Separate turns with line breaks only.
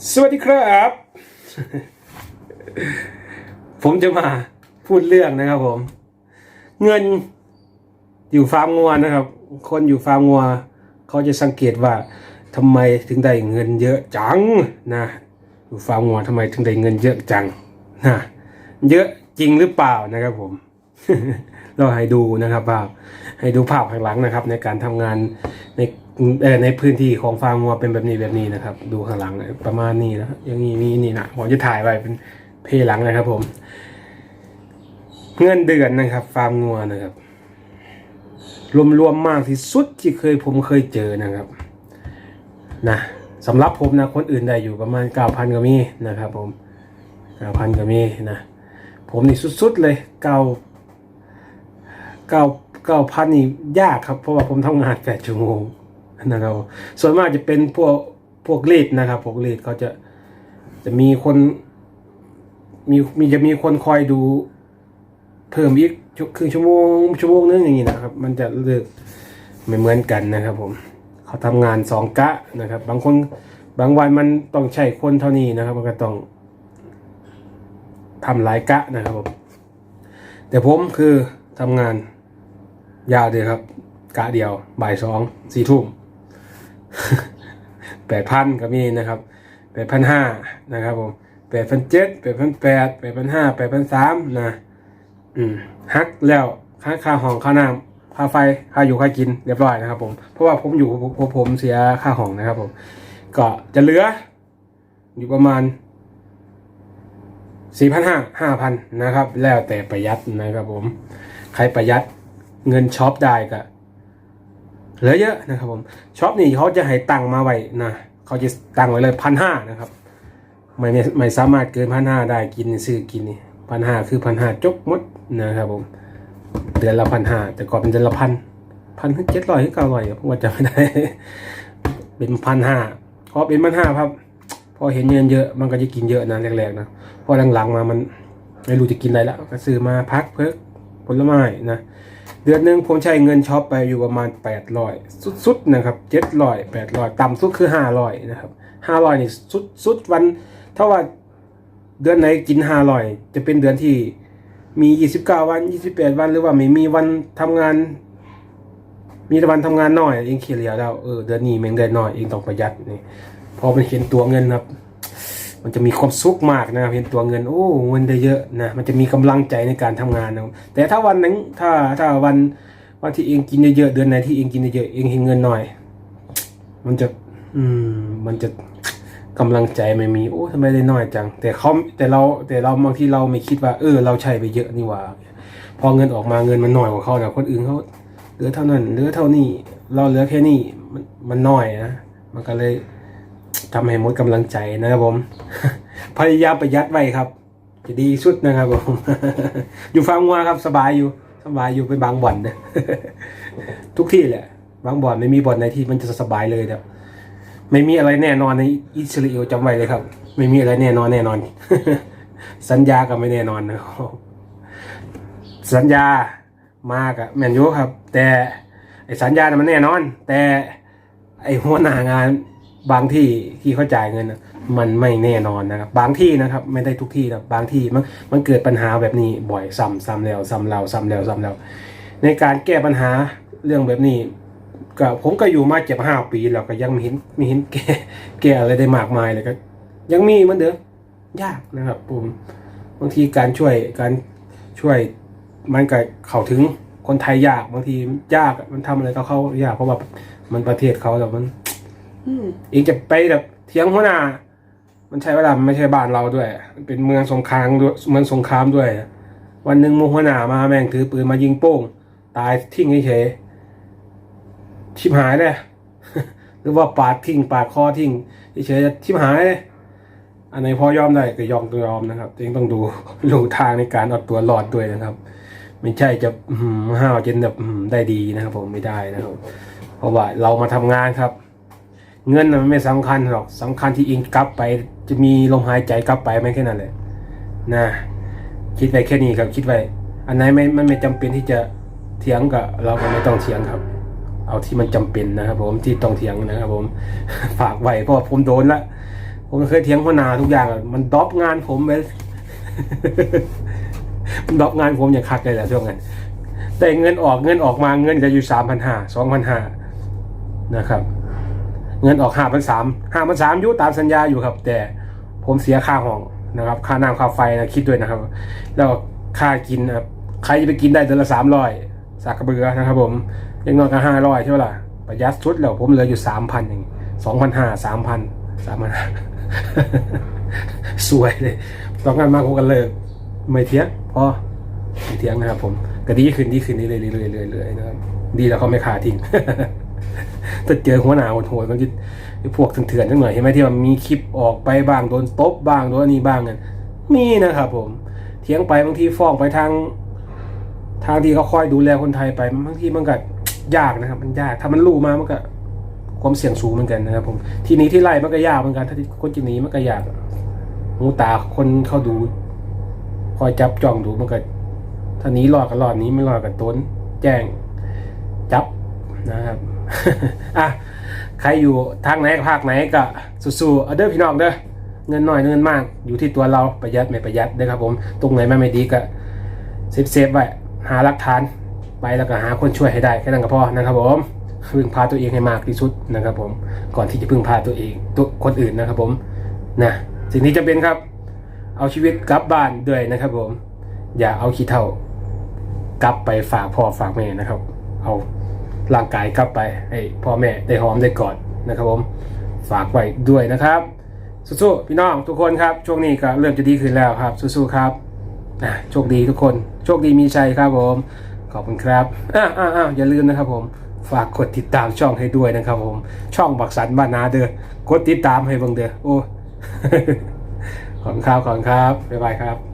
สวัสดีครับ ผมจะมาพูดเรื่องนะครับผม เงินอยู่ฟาร์มงัวนะครับ คนอยู่ฟาร์มงัว เขาจะสังเกตว่าทำไมถึงได้เงินเยอะจังนะอยู่ฟาร์มงัวทำไมถึงได้เงินเยอะจังนะเยอะจริงหรือเปล่านะครับผม เราให้ดูนะครับภาให้ดูภาพข้างหลังนะครับ ในการทำงานในในพื้นที่ของฟาร์มงัวเป็นแบบนี้แบบนี้นะครับ ดูข้างหลังประมาณนี้นะอย่างนี้นี่นี่นะผมจะถ่ายไว้เป็นเพลหลังนะครับ ผม เงินเดือนนะครับฟาร์มงัวนะครับรวมๆมากที่สุดที่เคยผมเคยเจอนะครับนะสำหรับผมนะคนอื่นได้อยู่ประมาณเก้าพันก็มีนะครับ ผมเก้าพันก็มีนะผมนี่สุดๆเลยเก้า เก้าเก้าพันนี่ยากครับ เพราะว่าผมทำงานแปดชั่วโมงนะครับส่วนมากจะเป็นพวกพวกลีดนะครับ พวกลีดเขาจะจะมีคนมีมีจะมีคนคอยดูเพิ่มอีกชั่วครึ่งชั่วโมงชั่วโมงนึงอย่างนี้นะครับ มันจะเลือกไม่เหมือนกันนะครับ ผมเขาทำงานสองกะนะครับ บางคนบางวันมันต้องใช้คนเท่านี้นะครับ มันก็ต้องทำหลายกะนะครับผมแต่ผมคือทำงาน ยาวเลยครับ กะเดียวบ่ายสองสี่ทุ่มแปดพันก็มีนะครับแปดพันห้านะครับผมแปดพันเจ็ดแปดพันแปดแปดพันห้าแปดพันสามนะอืมฮักแล้วค่าค่าห้องค่าน้ำค่าไฟค่าอยู่ค่ากินเรียบร้อยนะครับ ผมเพราะว่าผมอยู่ผมผมเสียค่าห้องนะครับ ผม ก็จะเหลือ อยู่ประมาณสี่พันห้าห้าพันนะครับ แล้วแต่ประหยัดนะครับผม ใครประหยัด เงินช็อปได้ก็เหลือเยอะนะครับผมช็อปนี่เขาจะให้ตังค์มาไว้นะเขาจะตังค์ไว้เลยพันห้านะครับไม่ไม่สามารถเกินพันห้าได้กินซื้อกินนี่พันห้าคือพันห้าจบมดนะครับผมเดือนละพันห้าแต่ก่อนเป็นเดือนละพันพันถึงเจ็ดร้อยถึงเก้าร้อยผมว่าจะไม่ได้ เป็นพันห้าพอเป็นพันห้าครับ พอเห็นเงินเยอะมันก็จะกินเยอะนะแรกๆนะพอหลังๆมามันไม่รู้จะกินอะไรแล้วก็ซื้อมาพักเพิกผลไม้นะ เดือนหนึ่งผมใช้เงินช็อปไปอยู่ประมาณแปดร้อยสุดๆนะครับเจ็ดร้อยแปดร้อยต่ำสุดคือห้าร้อยนะครับห้าร้อยนี่สุดสุดวันถ้าว่าเดือนไหนกินห้าร้อยจะเป็นเดือนที่มียี่สิบเก้าวันยี่สิบแปดวัน หรือว่าไม่มีวันทำงาน มีแต่วันทำงานน้อยเองเขียนเหลียวแล้วเออเดือนนี้แม่งได้น้อยเองต้องประหยัดนี่พอมันเห็นตัวเงินครับ มันจะมีความสุขมากนะครับเห็นตัวเงินโอ้เงินได้เยอะนะมันจะมีกำลังใจในการทำงานนะแต่ถ้าวันนั้นถ้าถ้าวันวันที่เองกินเยอะเดือนไหนที่เองกินเยอะเองเห็นเงินน้อย มันจะ อืม มันจะกำลังใจไม่มีโอ้ทำไมได้น้อยจัง แต่เขาแต่เราแต่เราบางทีเราไม่คิดว่า เออ เราใช้ไปเยอะนี่ว่าพอเงินออกมาเงินมันน้อยกว่าเขาแต่คนอื่นเขาเหลือเท่านั้นเหลือเท่านี้ เราเหลือแค่นี้มันมันน้อยนะมันก็เลย ทำให้หมดกำลังใจนะครับผม พยายามประหยัดไว้ครับ จะดีสุดนะครับผม อยู่ฟาร์มวัวครับสบายอยู่ สบายอยู่ไปบางบ่อนนะทุกที่แหละ บางบ่อนไม่มีบ่อนไหนที่มันจะสบายเลยครับไม่มีอะไรแน่นอนในอิสราเอลจำไว้เลยครับ ไม่มีอะไรแน่นอนแน่นอน สัญญาก็ไม่แน่นอนนะครับสัญญามากอะแมนยูครับ แต่ไอ้สัญญานะมันแน่นอน แต่ไอ้หัวหน้างาน บางที่ที่เขาจ่ายเงินมันไม่แน่นอนนะครับ บางที่นะครับไม่ได้ทุกที่นะบางที่มันมันเกิดปัญหาแบบนี้บ่อยซ้ำซ้ำแล้วซ้ำเล่าซ้ำแล้วซ้ำแล้ว ในการแก้ปัญหาเรื่องแบบนี้ก็ผมก็อยู่มาเจ็บห้าปีแล้วก็ยังม่เห็นม่เห็นแก้แก้อะไรได้มากมายเลยก็ยังมีเหมือนเดิมยากนะครับผมบางทีการช่วยการช่วยมันก็เข้าถึงคนไทยยากบางทียากมันทำอะไรก็เข้ายากเพราะว่ามันประเทศเขาแต่มัน เองจะไปแบบเทียงหัวหน้า มันใช้เวลามันไม่ใช่บ้านเราด้วย มันเป็นเมืองสงครามด้วยเมืองสงครามด้วย วันหนึ่งโมหัวหน้ามาแม่งถือปืนมายิงโป้ง ตายทิ้งเฉยชิบหายเลยหรือว่าปาดทิ้งปาดคอทิ้งเฉยชิบหายเลยอันไหนพอยอมได้ก็ยอมตัวยอมนะครับเองต้องดูรูทางในการเอาตัวรอดด้วยนะครับ ไม่ใช่จะห้าวจนแบบได้ดีนะครับ ผมไม่ได้นะครับ เพราะว่าเรามาทำงานครับ เงินมันไม่สำคัญหรอกสำคัญที่เองกลับไป จะมีลมหายใจกลับไปไหมแค่นั้นแหละนะคิดไว้แค่นี้ครับคิดไว้อันไหนไม่มันไม่จำเป็นที่จะเถียงกับเราก็ไม่ต้องเถียงครับ เอาที่มันจำเป็นนะครับผมที่ต้องเถียงนะครับผมฝากไว้เพราะผมโดนละผมเคยเถียงหัวหน้าทุกอย่างมันดรอปงานผมไปมันดรอปงานผมอย่างคักเลยแหละช่วงนั้นแต่เงินออกเงินออกมาเงินจะอยู่สามพันห้าสองพันห้านะครับ เงินออกห้าพันสามห้าพันสามยุตามสัญญาอยู่ครับ แต่ผมเสียค่าห้องนะครับ ค่าน้ำค่าไฟนะคิดด้วยนะครับ แล้วค่ากินนะครับใครจะไปกินได้เดือนละสามร้อยสากกระเบือนะครับ ผมยังนอยก็ห้าร้อยใช่ไหมล่ะประหยัดสุดแล้วผมเหลืออยู่สามพันอย่างสองพันห้าสามพันสามพันสวยเลยต้องการมากกันเลย ไม่เทียงพอไม่เทียงนะครับผมก็ดีขึ้นดีขึ้นดีเรื่อยๆเรื่อยๆเรื่อยๆนะครับ ดีแล้วเขาไม่ขาทิ้ง ถ้าเจอหัวหน้าโหดๆมันจะพวกเถื่อนๆนิดหน่อยเห็นไหมที่มันมีคลิปออกไปบ้างโดนตบบ้างโดนอันนี้บ้างกันมีนะครับผมเถียงไปบางทีฟ้องไปทาง ทางที่เขาคอยดูแลคนไทยไปบางทีมันก็ยากนะครับ มันยากถ้ามันรู้มามันก็ความเสี่ยงสูงเหมือนกันนะครับ ผมทีนี้ที่ไล่มันก็ยากเหมือนกันถ้าคนจะหนีมันก็ยากหูตาคนเขาดู คอยจับจ้องดูมันก็ถ้านี้รอดก็รอดนี้ไม่รอดก็ต้นแจ้งจับนะครับ อะใครอยู่ทางไหนภาคไหนก็สู้ๆเอาเด้อพี่น้องเด้อเงินน้อยเงินมากอยู่ที่ตัวเราประหยัดไม่ประหยัดนะครับผมตรงไหนมันไม่ดีก็เซฟเซฟๆไว้หาหลักฐานไปแล้วก็หาคนช่วยให้ได้แค่นั้นก็พอนะครับผมพึ่งพาตัวเองให้มากที่สุดนะครับผมก่อนที่จะพึ่งพาตัวเองตัวคนอื่นนะครับผมนะสิ่งที่จะเป็นครับ เอาชีวิตกลับบ้านด้วยนะครับผม อย่าเอาขี้เท่ากลับไปฝากพ่อฝากแม่นะครับ เอา ร่างกายกลับไปให้พ่อแม่ได้หอมได้กอดนะครับผมฝากไว้ด้วยนะครับ สู้ๆพี่น้องทุกคนครับ ช่วงนี้ก็เริ่มจะดีขึ้นแล้วครับ สู้ๆครับโชคดีทุกคน โชคดีมีชัยครับผม ขอบคุณครับอ่าอ่าอ่าอย่าลืมนะครับผมฝากกดติดตามช่องให้ด้วยนะครับผม ช่องบักสันบ้านนาเด้อกดติดตามให้บังเด้อโอ้ขอบคุณครับขอบคุณครับบ๊ายบายครับ